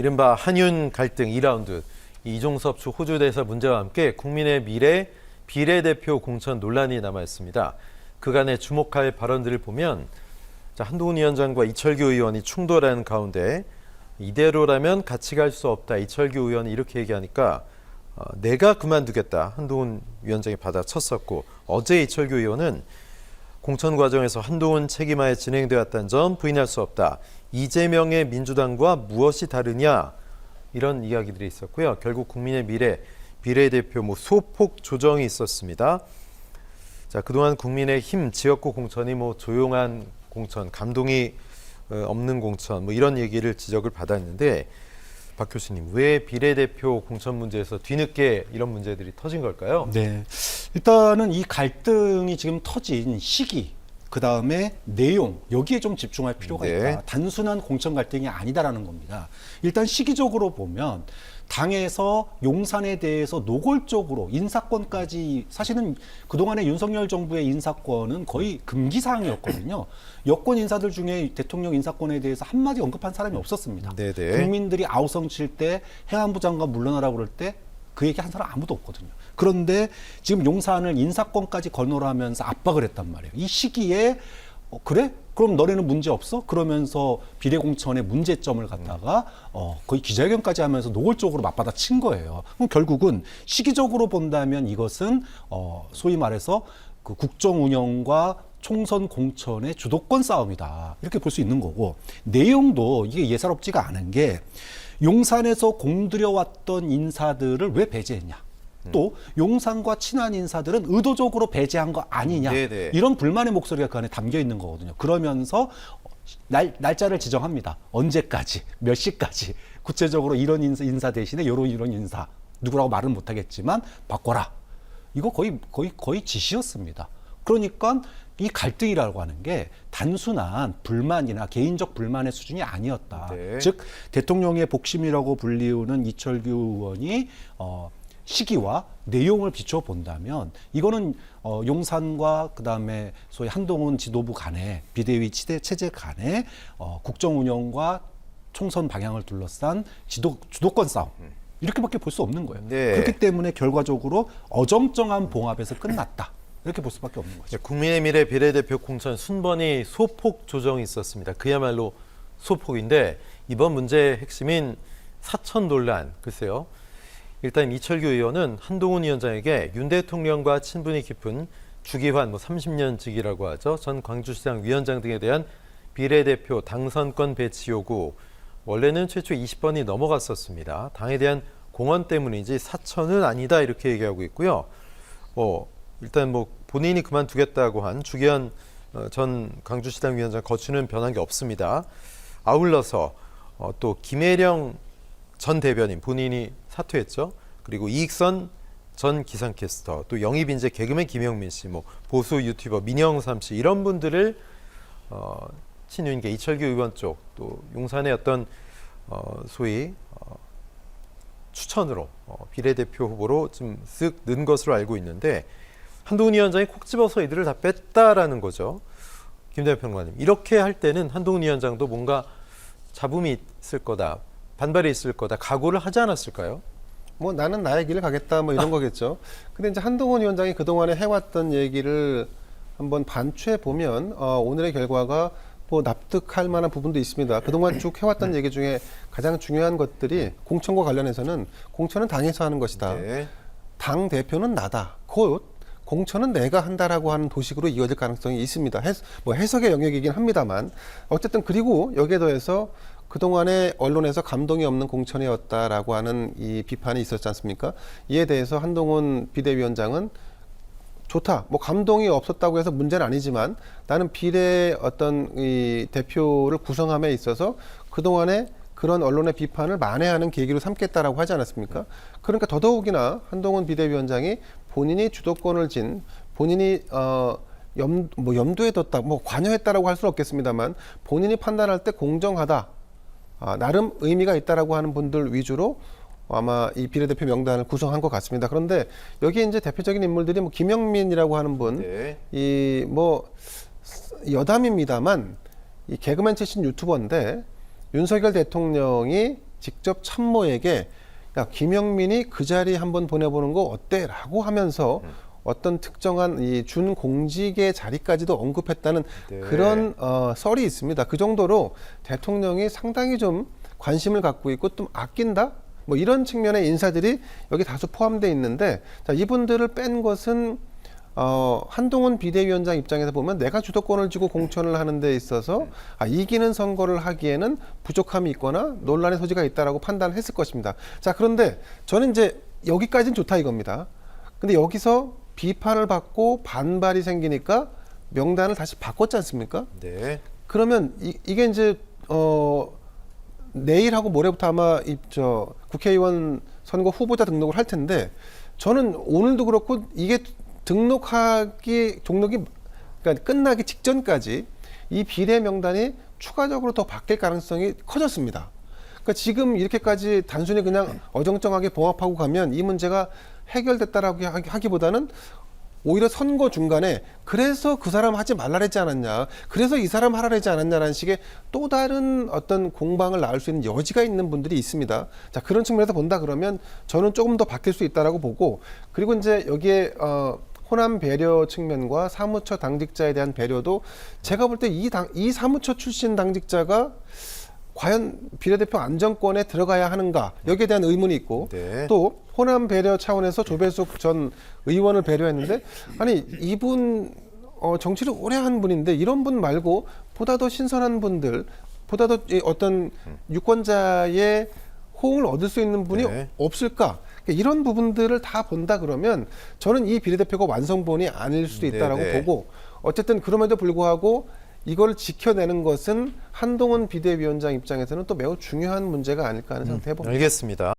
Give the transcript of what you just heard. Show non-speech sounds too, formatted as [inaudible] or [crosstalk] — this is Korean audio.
이른바 한윤 갈등 2라운드 이종섭 주 호주 대사 문제와 함께 국민의 미래 비례대표 공천 논란이 남아 있습니다. 그간의 주목할 발언들을 보면 자, 한동훈 위원장과 이철규 의원이 충돌하는 가운데 이대로라면 같이 갈 수 없다. 이철규 의원이 이렇게 얘기하니까 어, 내가 그만두겠다. 한동훈 위원장이 받아쳤었고 어제 이철규 의원은 공천 과정에서 한동훈 책임하에 진행되었다는 점 부인할 수 없다. 이재명의 민주당과 무엇이 다르냐 이런 이야기들이 있었고요. 결국 국민의 미래 비례대표 뭐 소폭 조정이 있었습니다. 자 그동안 국민의 힘 지역구 공천이 뭐 조용한 공천, 감동이 어, 없는 공천 뭐 이런 얘기를 지적을 받았는데 박 교수님 왜 비례대표 공천 문제에서 뒤늦게 이런 문제들이 터진 걸까요? 네. 일단은 이 갈등이 지금 터진 시기, 그 다음에 내용, 여기에 좀 집중할 필요가 네. 있다. 단순한 공천 갈등이 아니다라는 겁니다. 일단 시기적으로 보면 당에서 용산에 대해서 노골적으로 인사권까지 사실은 그동안의 윤석열 정부의 인사권은 거의 금기 사항이었거든요. 여권 인사들 중에 대통령 인사권에 대해서 한마디 언급한 사람이 없었습니다. 네네. 국민들이 아우성 칠 때 해안부 장관 물러나라고 그럴 때 그 얘기 한 사람 아무도 없거든요. 그런데 지금 용산을 인사권까지 건너라면서 압박을 했단 말이에요. 이 시기에 어, 그래? 그럼 너네는 문제 없어? 그러면서 비례공천의 문제점을 갖다가 어, 거의 기자회견까지 하면서 노골적으로 맞받아 친 거예요. 그럼 결국은 시기적으로 본다면 이것은 어, 소위 말해서 그 국정 운영과 총선 공천의 주도권 싸움이다. 이렇게 볼 수 있는 거고 내용도 이게 예사롭지가 않은 게 용산에서 공들여왔던 인사들을 왜 배제했냐? 또 용산과 친한 인사들은 의도적으로 배제한 거 아니냐? 네네. 이런 불만의 목소리가 그 안에 담겨 있는 거거든요. 그러면서 날, 날짜를 지정합니다. 언제까지, 몇 시까지, 구체적으로 이런 인사, 인사 대신에 이런 이런 인사 누구라고 말은 못하겠지만 바꿔라. 이거 거의 거의 거의 지시였습니다. 그러니까 이 갈등이라고 하는 게 단순한 불만이나 개인적 불만의 수준이 아니었다. 네. 즉 대통령의 복심이라고 불리우는 이철규 의원이 어, 시기와 내용을 비춰 본다면 이거는 어, 용산과 그다음에 소위 한동훈 지도부 간의 비대위 치대 체제 간의 어, 국정 운영과 총선 방향을 둘러싼 지도 주도권 싸움 이렇게밖에 볼 수 없는 거예요. 네. 그렇기 때문에 결과적으로 어정쩡한 봉합에서 끝났다 이렇게 볼 수밖에 없는 거죠. 네, 국민의 미래 비례대표 공천 순번이 소폭 조정이 있었습니다. 그야말로 소폭인데 이번 문제의 핵심인 사천 논란 글쎄요. 일단 이철규 의원은 한동훈 위원장에게 윤 대통령과 친분이 깊은 주기환 뭐 30년직이라고 하죠. 전 광주시장 위원장 등에 대한 비례대표 당선권 배치 요구 원래는 최초 20번이 넘어갔었습니다. 당에 대한 공헌 때문이지 사천은 아니다 이렇게 얘기하고 있고요. 뭐 일단 뭐 본인이 그만두겠다고 한 주기현 어, 전 광주시당 위원장 거취는 변한 게 없습니다. 아울러서 어, 또 김혜령 전 대변인 본인이 사퇴했죠. 그리고 이익선 전 기상캐스터 또 영입 인재 개그맨 김영민 씨, 뭐 보수 유튜버 민영삼 씨 이런 분들을 어, 친윤계 이철규 의원 쪽 또 용산의 어떤 어, 소위 어, 추천으로 어, 비례대표 후보로 좀쓱는 것으로 알고 있는데 한동훈 위원장이 콕 집어서 이들을 다 뺐다라는 거죠. 김대현 평론가님 이렇게 할 때는 한동훈 위원장도 뭔가 잡음이 있을 거다, 반발이 있을 거다, 각오를 하지 않았을까요? 뭐 나는 나의 길을 가겠다 뭐 이런 [laughs] 거겠죠. 근데 이제 한동훈 위원장이 그동안에 해왔던 얘기를 한번 반추해 보면 어, 오늘의 결과가 뭐 납득할 만한 부분도 있습니다. 그동안 쭉 해왔던 얘기 중에 가장 중요한 것들이 공천과 관련해서는 공천은 당에서 하는 것이다. 네. 당 대표는 나다. 곧 공천은 내가 한다라고 하는 도식으로 이어질 가능성이 있습니다. 해, 뭐 해석의 영역이긴 합니다만 어쨌든 그리고 여기에 더해서 그동안에 언론에서 감동이 없는 공천이었다라고 하는 이 비판이 있었지 않습니까? 이에 대해서 한동훈 비대위원장은 좋다. 뭐 감동이 없었다고 해서 문제는 아니지만 나는 비례 어떤 이 대표를 구성함에 있어서 그동안에 그런 언론의 비판을 만회하는 계기로 삼겠다라고 하지 않았습니까? 그러니까 더더욱이나 한동훈 비대위원장이 본인이 주도권을 진 본인이 어 염, 뭐 염두에 뒀다, 뭐 관여했다라고 할 수는 없겠습니다만 본인이 판단할 때 공정하다, 아, 나름 의미가 있다라고 하는 분들 위주로 아마 이 비례대표 명단을 구성한 것 같습니다. 그런데 여기에 이제 대표적인 인물들이 뭐 김영민이라고 하는 분, 네. 이뭐 여담입니다만 이 개그맨 출신 유튜버인데 윤석열 대통령이 직접 참모에게 야 김영민이 그 자리에 한번 보내보는 거 어때?라고 하면서 어떤 특정한 이 준공직의 자리까지도 언급했다는 네. 그런 어, 썰이 있습니다. 그 정도로 대통령이 상당히 좀 관심을 갖고 있고 좀 아낀다. 뭐 이런 측면의 인사들이 여기 다수 포함되어 있는데 자, 이분들을 뺀 것은 어, 한동훈 비대위원장 입장에서 보면 내가 주도권을 쥐고 공천을 하는 데 있어서 아, 이기는 선거를 하기에는 부족함이 있거나 논란의 소지가 있다라고 판단했을 것입니다. 자, 그런데 저는 이제 여기까지는 좋다 이겁니다. 근데 여기서 비판을 받고 반발이 생기니까 명단을 다시 바꿨지 않습니까? 네. 그러면 이, 이게 이제 어 내일하고 모레부터 아마 이저 국회의원 선거 후보자 등록을 할 텐데 저는 오늘도 그렇고 이게 등록하기 종록이 그러니까 끝나기 직전까지 이 비례 명단이 추가적으로 더 바뀔 가능성이 커졌습니다. 그러니까 지금 이렇게까지 단순히 그냥 어정쩡하게 봉합하고 가면 이 문제가 해결됐다라고 하기- 하기보다는 오히려 선거 중간에 그래서 그 사람 하지 말라 그랬지 않았냐 그래서 이 사람 하라 그랬지 않았냐라는 식의 또 다른 어떤 공방을 낳을 수 있는 여지가 있는 분들이 있습니다 자 그런 측면에서 본다 그러면 저는 조금 더 바뀔 수 있다라고 보고 그리고 이제 여기에 어 호남 배려 측면과 사무처 당직자에 대한 배려도 제가 볼때이 사무처 출신 당직자가 과연 비례대표 안정권에 들어가야 하는가 여기에 대한 의문이 있고 네. 또 호남 배려 차원에서 조배숙 전 의원을 배려했는데 아니 이분 어, 정치를 오래 한 분인데 이런 분 말고 보다 더 신선한 분들 보다 더이 어떤 유권자의 호응을 얻을 수 있는 분이 네. 없을까 이런 부분들을 다 본다 그러면 저는 이 비례대표가 완성본이 아닐 수도 있다라고 네, 네. 보고 어쨌든 그럼에도 불구하고 이걸 지켜내는 것은 한동훈 비대위원장 입장에서는 또 매우 중요한 문제가 아닐까 하는 생각도 해봅니다. 알겠습니다.